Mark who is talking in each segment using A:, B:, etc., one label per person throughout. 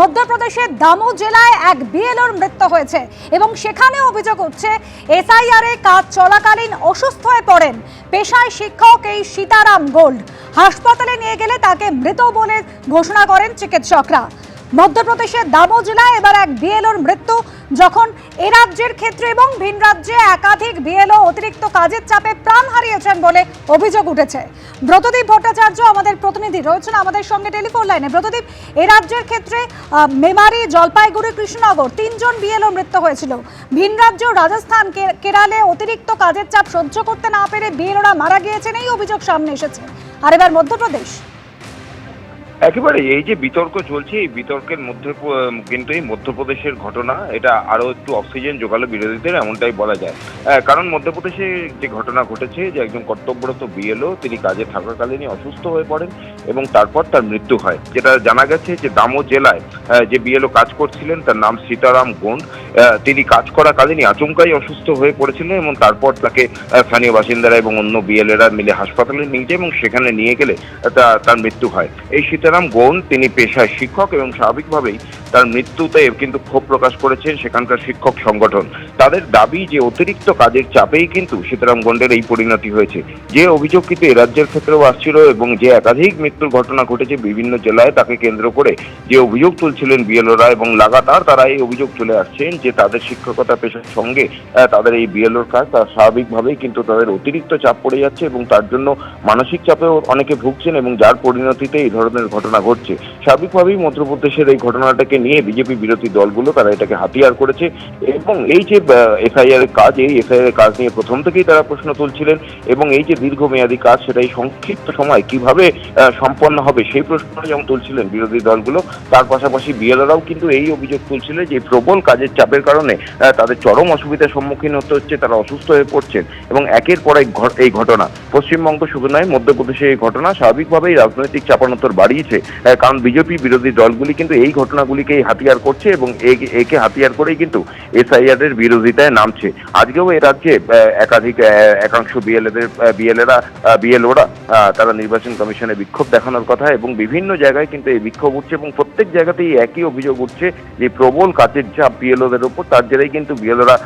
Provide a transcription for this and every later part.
A: মধ্যপ্রদেশের দামো জেলায় এক বিএলওর মৃত্যু হয়েছে এবং সেখানে অভিযোগ উঠছে, এসআইআর কাজ চলাকালীন অসুস্থ হয়ে পড়েন পেশায় শিক্ষক এই সীতারাম গোল্ড। হাসপাতালে নিয়ে গেলে তাকে মৃত বলে ঘোষণা করেন চিকিৎসকরা। মধ্যপ্রদেশের দামো জেলায় এবার এক বিএলওর মৃত্যু, যখন এ রাজ্যের ক্ষেত্রে এবং ভিন রাজ্যে একাধিক বিএলও অতিরিক্ত কাজের চাপে প্রাণ হারিয়েছেন বলে অভিযোগ উঠেছে। ব্রতদীপ ভট্টাচার্য আমাদের প্রতিনিধি রয়েছেন আমাদের সঙ্গে টেলিফোন লাইনে। ব্রতদীপ, এ রাজ্যের ক্ষেত্রে মেমারি, জলপাইগুড়ি, কৃষ্ণনগর তিনজন বিএলও মৃত্যু হয়েছিল। ভিন রাজ্য, রাজস্থান কেরালে অতিরিক্ত কাজের চাপ সহ্য করতে না পেরে বিএলওরা মারা গিয়েছেন, এই অভিযোগ সামনে এসেছে। আর এবার মধ্যপ্রদেশ।
B: একেবারে এই যে বিতর্ক চলছে, এই বিতর্কের মধ্যে কিন্তু এই মধ্যপ্রদেশের ঘটনা, এটা আরও একটু অক্সিজেন যোগালো বিরোধীদের, এমনটাই বলা যায়। কারণ মধ্যপ্রদেশে যে ঘটনা ঘটেছে, যে একজন কর্তব্যরত বিএলও, তিনি কাজে থাকাকালীনই অসুস্থ হয়ে পড়েন এবং তারপর তার মৃত্যু হয়। যেটা জানা গেছে যে দামো জেলায় যে বিএলও কাজ করছিলেন, তার নাম সীতারাম গোন্ড তিনি কাজ করাকালীনই আচমকাই অসুস্থ হয়ে পড়েছিলেন এবং তারপর তাকে স্থানীয় বাসিন্দারা এবং অন্য বিএলএরা মিলে হাসপাতালে নিয়ে যায় এবং সেখানে নিয়ে গেলে তার মৃত্যু হয়। এই সীতারাম গৌন তিনি পেশায় শিক্ষক এবং স্বাভাবিকভাবেই তার মৃত্যুতে কিন্তু ক্ষোভ প্রকাশ করেছেন সেখানকার শিক্ষক সংগঠন। তাদের দাবি যে অতিরিক্ত কাজের চাপেই কিন্তু সীতারাম গন্ডের এই পরিণতি হয়েছে। যে অভিযোগ কিন্তু রাজ্যের ক্ষেত্রেও আসছিল এবং যে একাধিক মৃত্যুর ঘটনা ঘটেছে বিভিন্ন জেলায়, তাকে কেন্দ্র করে যে অভিযোগ তুলছিলেন বিএলওরা এবং লাগাতার তারা এই অভিযোগ তুলে আসছেন যে তাদের শিক্ষকতা পেশার সঙ্গে তাদের এই বিএলওর কাজ, তার স্বাভাবিকভাবেই কিন্তু তাদের অতিরিক্ত চাপ পড়ে যাচ্ছে এবং তার জন্য মানসিক চাপেও অনেকে ভুগছেন এবং যার পরিণতিতে এই ধরনের ঘটনা ঘটছে। স্বাভাবিকভাবেই মধ্যপ্রদেশের এই ঘটনাটাকে নিয়ে বিজেপি বিরোধী দলগুলো তারা এটাকে হাতিয়ার করেছে এবং এই যে এসআইআর এর কাজ, এই এসআইআর এর কাজ নিয়ে প্রথম থেকেই তারা প্রশ্ন তুলছিলেন এবং এই যে দীর্ঘমেয়াদী কাজ, সেটা এই সংক্ষিপ্ত সময় কীভাবে সম্পন্ন হবে সেই প্রশ্ন যেমন তুলছিলেন বিরোধী দলগুলো, তার পাশাপাশি বিএলআরাও কিন্তু এই অভিযোগ তুলছিলেন যে প্রবল কাজের চাপের কারণে তাদের চরম অসুবিধার সম্মুখীন হতে হচ্ছে, তারা অসুস্থ হয়ে পড়ছেন এবং একের পর এক এই ঘটনা। পশ্চিমবঙ্গ শুধু নয়, মধ্যপ্রদেশে এই ঘটনা স্বাভাবিকভাবেই রাজনৈতিক চাপানোত্তর বাড়িয়েছে। আহ, কারণ বিজেপি বিরোধী দলগুলি কিন্তু এই ঘটনাগুলিকেই হাতিয়ার করছে এবং একে হাতিয়ার করেই কিন্তু এসআইআর এর বিরোধিতায় নামছে। আজকেও এ রাজ্যে একাধিক একাংশ বিএলএদের বিএলএরা বিএলওরা তারা নির্বাচন কমিশনে বিক্ষোভ দেখানোর কথা এবং বিভিন্ন জায়গায় কিন্তু এই বিক্ষোভ উঠছে এবং প্রত্যেক জায়গাতেই একই অভিযোগ উঠছে যে প্রবল কাজের চাপ বিএলওদের উপর। তার জেরেই কিন্তু বিএলওরা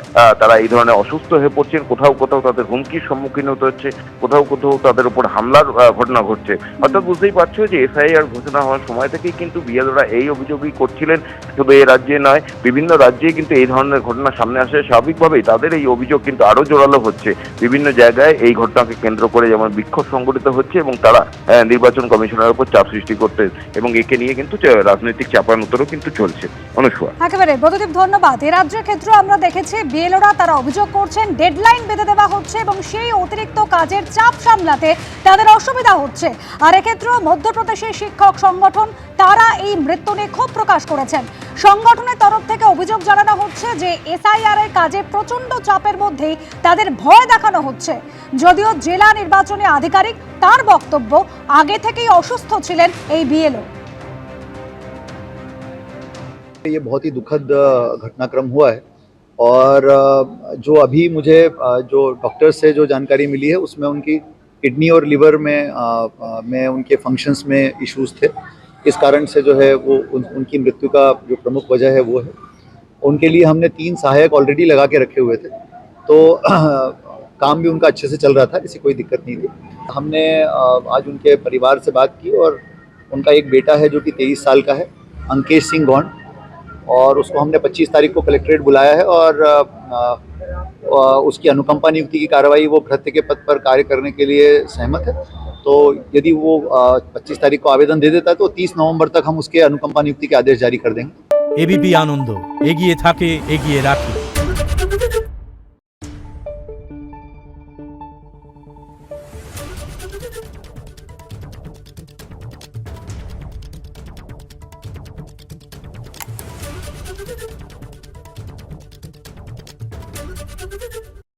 B: তারা এই ধরনের অসুস্থ হয়ে পড়ছেন কোথাও কোথাও তাদের হুমকির সম্মুখীন হতে হচ্ছে। কোথাও কোথাও তাদের উপর হামলার ঘটনা ঘটছে। অর্থাৎ বুঝতেই পারছ যে এসআইআর ঘোষণা হওয়ার সময় থেকেই কিন্তু বিএলওরা এই অভিযোগই করছিলেন, শুধু এই রাজ্যে নয়, বিভিন্ন রাজ্যে কিন্তু এই ধরনের ঘটনা সামনে আসে। স্বাভাবিকভাবেই তাদের এই অভিযোগ কিন্তু আরও জোরালো হচ্ছে। বিভিন্ন জায়গায় এই ঘটনাকে কেন্দ্র করে যেমন বিক্ষোভ সংগঠিত হচ্ছে এবং তারা নির্বাচন কমিশনের উপর চাপ সৃষ্টি করতে এবং একে নিয়ে কিন্তু রাজনৈতিক চাপানোত্তরও কিন্তু চলছে। অনুষ্কা
A: একেবারে ব্রতদীপ ধন্যবাদ। এ রাজ্যের ক্ষেত্রে আমরা দেখেছি বিএলওরা তারা অভিযোগ করছেন, ডেডলাইন বেঁধে দেওয়া হচ্ছে এবং সেই অতিরিক্ত কাজের চাপ সামলাতে তাদের অসুবিধা হচ্ছে। আর এক্ষেত্রেও মধ্যপ্রদেশের শিক্ষক সংগঠন তারা এই মৃত্যু নিয়ে ক্ষোভ প্রকাশ করেছেন সংগঠনের তরফ থেকে অভিযোগ জানানো হচ্ছে যে এসআইআর এর কাজে প্রচন্ড চাপের মধ্যেই তাদের ভয় দেখানো হচ্ছে যদিও জেলা নির্বাচনী আধিকারিক তার বক্তব্য আগে থেকেই অসুস্থ ছিলেন এই বিএলও
C: ये बहुत ही दुखद अ, घटनाक्रम हुआ है और अ, जो अभी मुझे अ, जो डॉक्टर से जो जानकारी मिली है उसमें उनकी किडनी और लिवर में अ, अ, में उनके फ़ंक्शंस में इश्यूज़ थे। इस कारण से जो है वो उन, उनकी मृत्यु का जो प्रमुख वजह है वो है। उनके लिए हमने तीन सहायक ऑलरेडी लगा के रखे हुए थे। तो आ, काम भी उनका अच्छे से चल रहा था इसी कोई दिक्कत नहीं थी। हमने आज उनके परिवार से बात की और उनका एक बेटा है जो कि तेईस साल का है अंकेश सिंह गौंड। और उसको हमने 25 तारीख को कलेक्ट्रेट बुलाया है और उसकी अनुकंपा नियुक्ति की कार्रवाई वो भ्रत्य के पद पर कार्य करने के लिए सहमत है तो यदि वो अ, 25 तारीख को आवेदन दे देता है तो 30 नवंबर तक हम उसके अनुकंपा नियुक्ति के आदेश जारी कर देंगे
D: এবিপি আনন্দ এগিয়ে থাকে এগিয়ে রাখে